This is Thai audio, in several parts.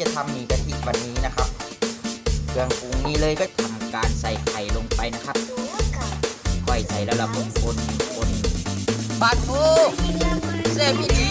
จะทำหมี่กะทิวันนี้นะครับเครื่องปรุงนี้เลยก็ทำการใส่ไข่ลงไปนะครับค่อยใส่แล้วเราคนคนคนปาทูเซฟิดี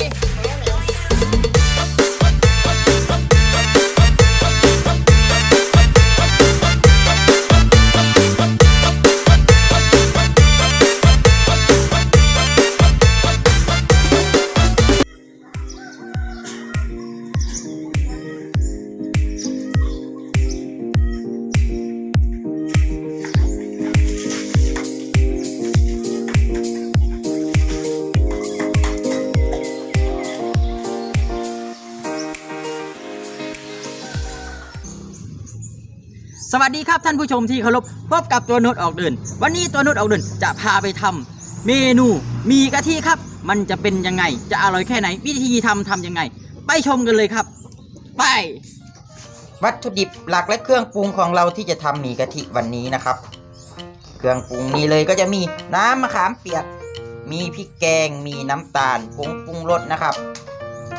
สวัสดีครับท่านผู้ชมที่เคารพพบกับตัวโนดออกเดิน วันนี้ตัวโนดออกเดินจะพาไปทำเมนูมีกะทิครับ มันจะเป็นยังไง จะอร่อยแค่ไหน วิธีทำทำยังไง ไปชมกันเลยครับ ไป วัตถุดิบหลักและเครื่องปรุงของเราที่จะทำหมี่กะทิวันนี้นะครับ เครื่องปรุงนี้เลยก็จะมีน้ำมะขามเปียก มีพริกแกง มีน้ำตาลผงปรุงรสนะครับ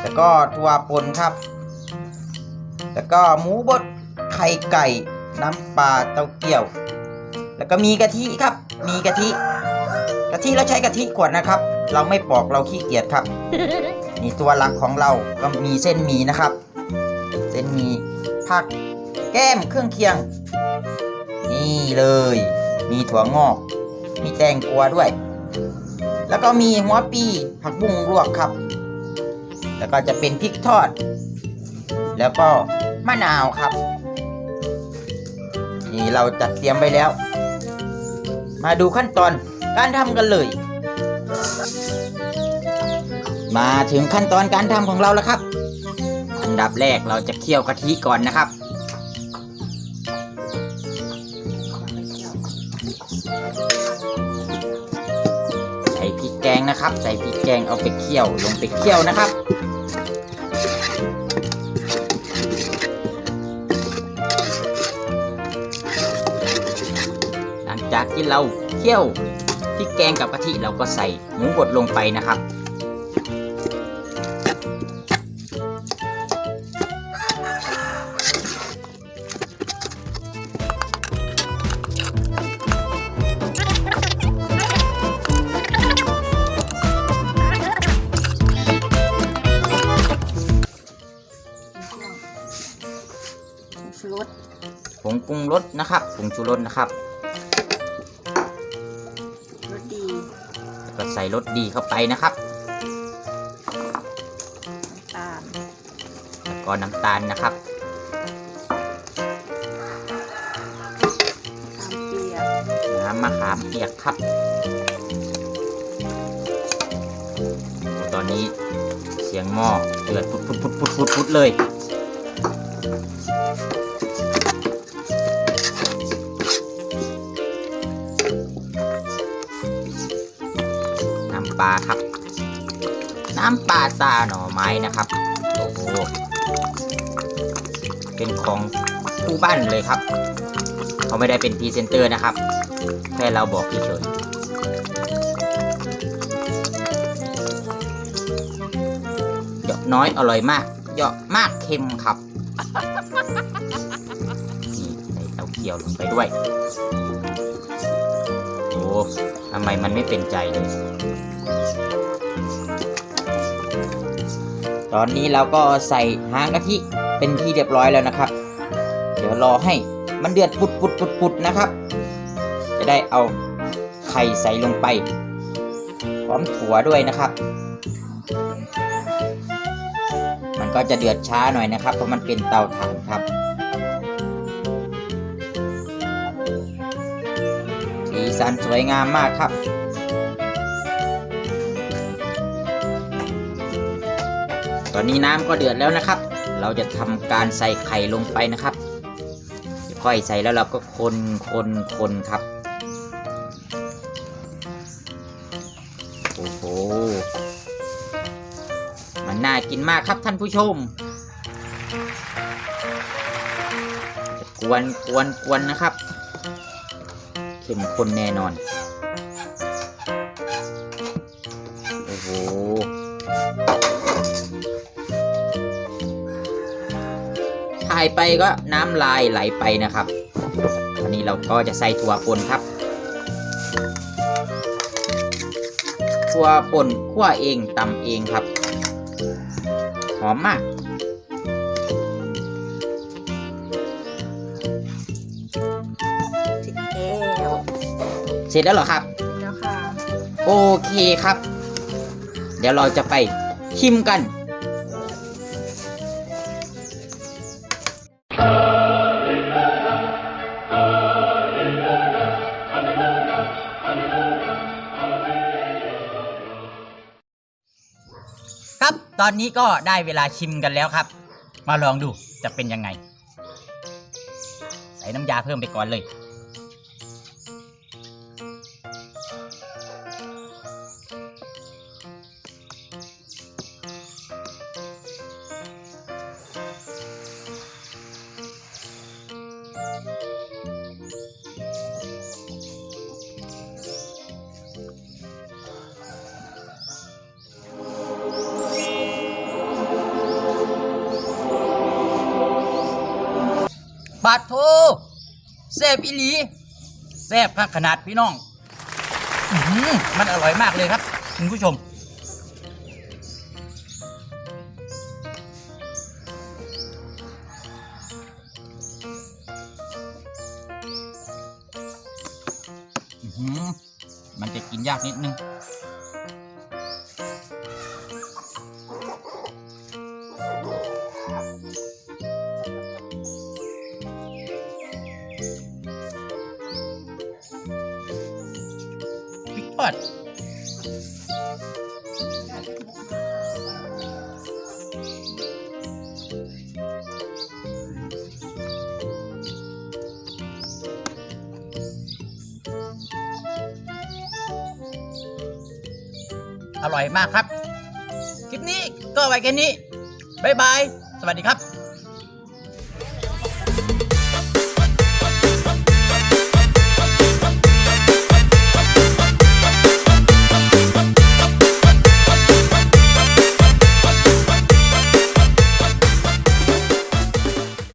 แล้วก็ถั่วป่นครับ แล้วก็หมูบดไข่ไก่ น้ำปลาเต้าเกี้ยว แล้วก็มีกะทิครับ มีกะทิ กะทิเราใช้กะทิขวดนะครับ เราไม่ปอกเราขี้เกียจครับ นี่ตัวหลักของเราก็มีเส้นหมี่นะครับ เส้นหมี่ผัก แก้มเครื่องเคียง นี่เลย มีถั่วงอก มีแตงกวาด้วย แล้วก็มีหัวปีผักบุ้งลวกครับ แล้วก็จะเป็นพริกทอด แล้วก็มะนาวครับ นี่เราจัดเตรียมไว้แล้ว มาดูขั้นตอนการทำกันเลย มาถึงขั้นตอนการทำของเราแล้วครับ อันดับแรกเราจะเคี่ยวกะทิก่อนนะครับ ใส่พริกแกงนะครับ ใส่พริกแกงเอาไปเคี่ยวลงไปเคี่ยวนะครับ ที่เราเคี่ยวพริกแกงกับกะทิเราก็ใส่หมูบดลงไปนะครับชูรสผงปรุงรสนะครับ ผงชูรสนะครับ แล้วก็ใส่รสดีเข้าไปนะครับน้ำตาลแล้วก็น้ำตาลนะครับน้ำเปียกน้ำมะขามเปียกครับโอ้ตอนนี้เสียงหม้อเดือดพุดพุดพุดพุดพุดพุดเลยำปลาซาหน่อไม้นะครับ โอ้โห เป็นของคู่บ้านเลยครับ เขาไม่ได้เป็นพรีเซนเตอร์นะครับ แค่เราบอกเฉยเยอะน้อยอร่อยมากเยอะมากเค็มครับ นี่ใส่เต้าเคี่ยวลงไปด้วย โอ้ทำไมมันไม่เป็นใจเลย ตอนนี้เราก็ใส่หางกะทิเป็นที่เรียบร้อยแล้วนะครับ เดี๋ยวรอให้มันเดือดปุดปุดปุดปุดนะครับ จะได้เอาไข่ใส่ลงไป พร้อมถั่วด้วยนะครับ มันก็จะเดือดช้าหน่อยนะครับ เพราะมันเป็นเตาถ่านครับสีสันสวยงามมากครับ ตอนนี้น้ำก็เดือดแล้วนะครับ เราจะทำการใส่ไข่ลงไปนะครับ ค่อยใส่แล้วเราก็คนคนคนครับ โอ้โห มันน่ากินมากครับท่านผู้ชม กวนกวนกวนนะครับ เข้มข้นแน่นอนายไปก็น้ำลายไหลไปนะครับวันนี้เราก็จะใส่ถั่วป่นครับ ถั่วป่นคั่วเองตำเองครับ หอมมากเสร็จแล้วเสร็จแล้วเหรอครับเสร็จแล้วค่ะ โอเคครับ เดี๋ยวเราจะไปชิมกัน ตอนนี้ก็ได้เวลาชิมกันแล้วครับ มาลองดูจะเป็นยังไง ใส่น้ำยาเพิ่มไปก่อนเลย บาดโทแซ่บอีหลีแซ่บคักขนาดพี่น้องอมันอร่อยมากเลยครับคุณผู้ชม มันจะกินยากนิดนึง ดอร่อยมากครับ คลิปนี้ก็ไว้แค่นี้ บ๊ายบาย สวัสดีครับ